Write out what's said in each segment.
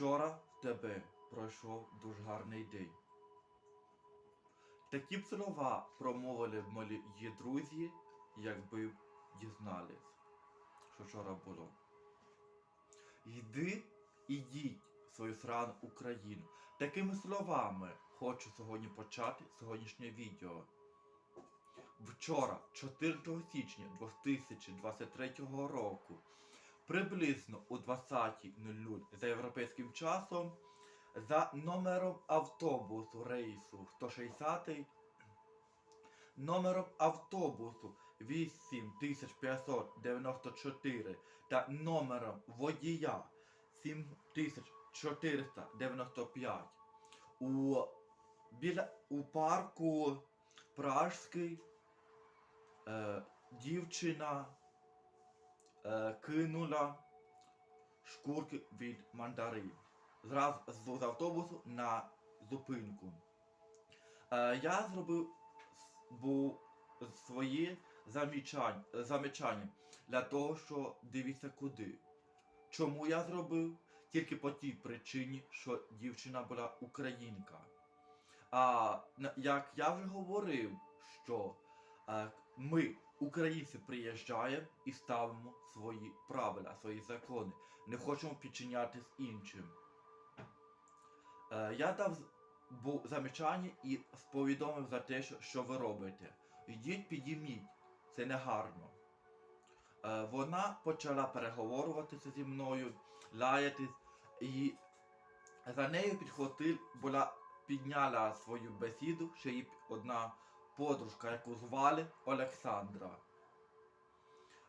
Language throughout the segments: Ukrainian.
Вчора в тебе пройшов дуже гарний день. Такі б слова промовили б мої друзі, якби б дізнались, що вчора було. Йди, ідіть свою срану Україну. Такими словами хочу сьогодні почати сьогоднішнє відео. Вчора, 4 січня 2023 року, приблизно о 20.00 за європейським часом, за номером автобусу рейсу 160, номером автобусу 8594 та номером водія 7495 у, біля, у парку Пражський е, дівчина кинула шкурки від мандарин. Зразу з, автобусу на зупинку. Е, я зробив свої замічання, замічання для того, що дивіться куди. Чому я зробив? Тільки по тій причині, що дівчина була українка. А як я вже говорив, що е, ми, українці, приїжджаємо і ставимо свої правила, свої закони. Не хочемо підчинятись іншим. Е, я дав з- бу- замічання і повідомив за те, що, що ви робите. Йдіть, підійміть, це не гарно. Е, вона почала переговорюватися зі мною, лаятись, і за нею підхватив, була підняла свою бесіду ще її одна подружка, яку звали Олександра.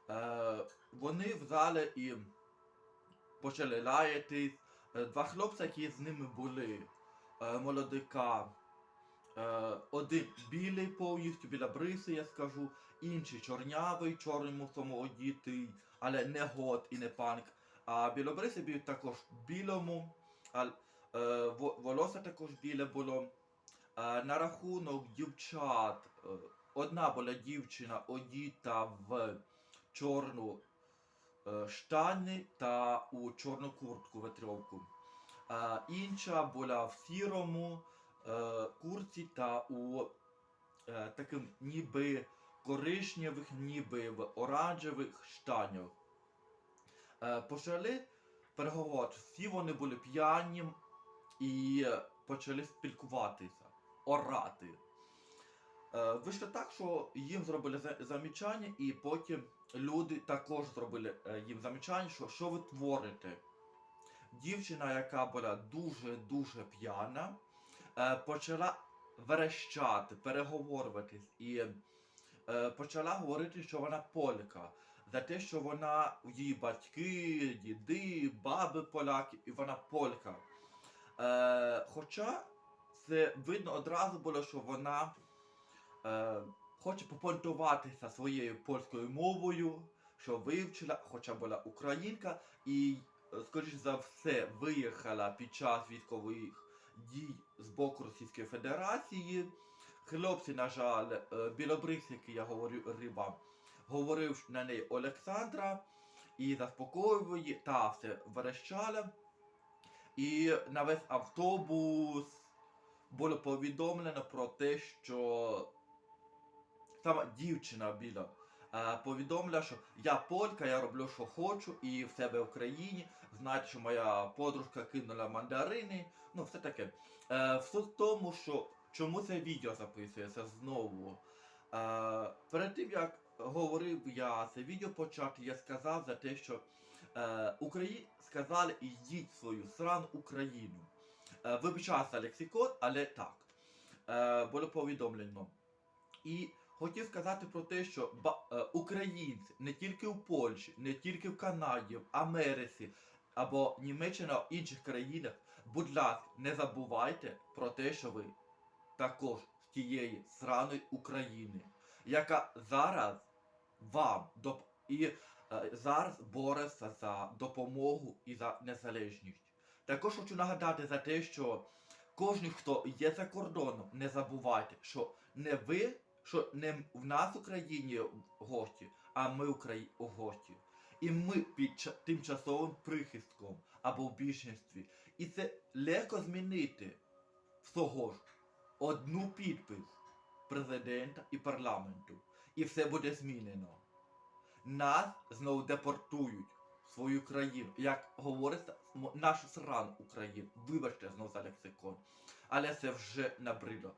Е, вони в залі і почали лаятись. Е, Два хлопці, які з ними були, е, молодика. Е, один білий повністю, біля бриси, я скажу, інший чорнявий, чорному самоодітий, але не гот і не панк. А білобрисий був також білому, а е, волосся також біле було. Е, на рахунок дівчат, е, одна була дівчина одіта в чорну е, штани та у чорну куртку ветровку. Е, інша була в сірому куртці та у таким ніби коричневих, ніби в оранжевих штанях. Почали переговорити. Всі вони були п'яні і почали спілкуватися, орати. Е, вийшло так, що їм зробили за- замічання, і потім люди також зробили е, їм замічання, що що ви творите. Дівчина, яка була дуже-дуже п'яна, е, почала верещати, переговорюватись і почала говорити, що вона полька. За те, що вона її батьки, діди, баби поляки, і вона полька. Хоча це видно одразу було, що вона е, хоче попонтуватися своєю польською мовою, що вивчила, хоча була українка, і, е, скоріш за все, виїхала під час військових дій з боку Російської Федерації. Хлопці, на жаль, е, білобрис, який я говорю риба, говорив на неї Олександра і заспокоював її, та все верещала. І на весь автобус було повідомлено про те, що сама дівчина біла е, що я полька, я роблю, що хочу, і в себе в країні. Знаєте, що моя подружка кинула мандарини. Ну, все таке. Все в тому, що чому це відео записується знову. Е, перед тим як говорив я це відео почати, я сказав за те, що е, Украї... сказали йдіть в свою срану Україну. Е, вибачався лексикон, але так. Е, було повідомлено. І хотів сказати про те, що е, українці не тільки в Польщі, не тільки в Канаді, в Америці або Німеччина, в інших країнах, будь ласка, не забувайте про те, що ви також з тієї сраної України, яка зараз вам доп... і зараз бореться за допомогу і за незалежність. Також хочу нагадати за те, що кожен, хто є за кордоном, не забувайте, що не ви, що не в нас в Україні гості, а ми Украї... гості. І ми під ча- тимчасовим прихистком або в більшості. І це легко змінити всього ж одну підпис президента і парламенту. І все буде змінено. Нас знову депортують свою країну. Як говориться, нашу срану Україну. Вибачте знову за лексикон. Але це вже набридло.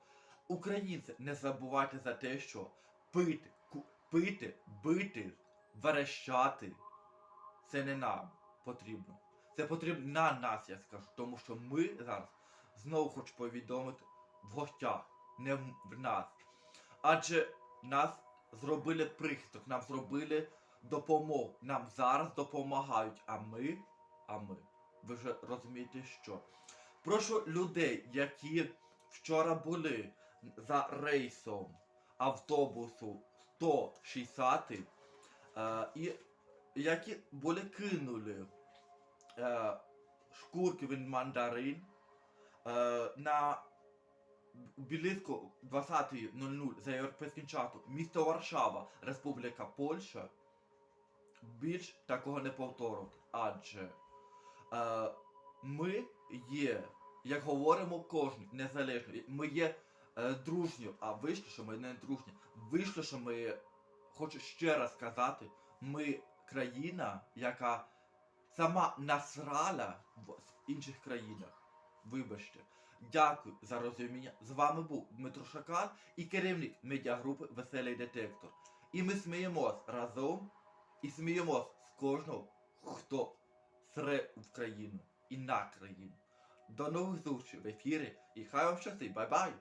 Українці, не забувайте за те, що пити, пити, бити, верещати це не нам потрібно. Це потрібно на нас, я скажу. Тому що ми зараз знову хочу повідомити в гостях, не в нас. Адже нас зробили прихисток, нам зробили допомогу. Нам зараз допомагають. А ми, а ми, ви вже розумієте, що. Прошу людей, які вчора були за рейсом автобусу 160 е, і які були кинули е, шкурки від мандарин е, на близько 20.00 за європейським часом місто Варшава, Республіка Польща, більш такого не повторить. Адже е, ми є, як говоримо кожен, незалежно, ми є е, дружньою, а вийшло, що ми не дружні. Вийшло, що ми, хочу ще раз сказати, ми країна, яка сама насрала в інших країнах. Вибачте. Дякую за розуміння. З вами був Дмитро Шакал і керівник медіагрупи Веселий Детектор. І ми сміємось разом і сміємось з кожного, хто сре в країну і на країну. До нових зустрічей в ефірі і хай вам щастить. Бай-бай!